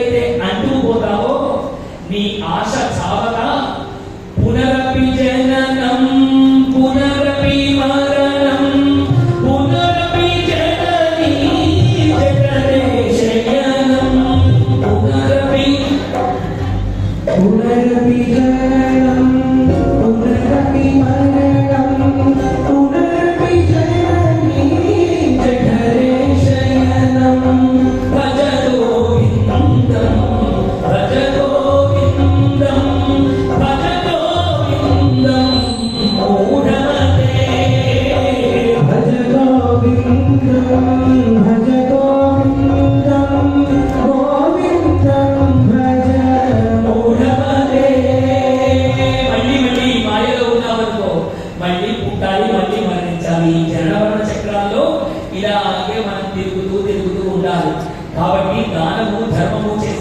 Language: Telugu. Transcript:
ఎప్పుడైతే అంటూ పోతావో నీ ఆశ చావక పునరపి జననం పునరపి మరణం పునరపి జననీ జగదే శయనం పునరపి పునరపి జననం ఇలాగే మనం తిరుగుతూ తిరుగుతూ ఉండాలి. కాబట్టి దానము ధర్మము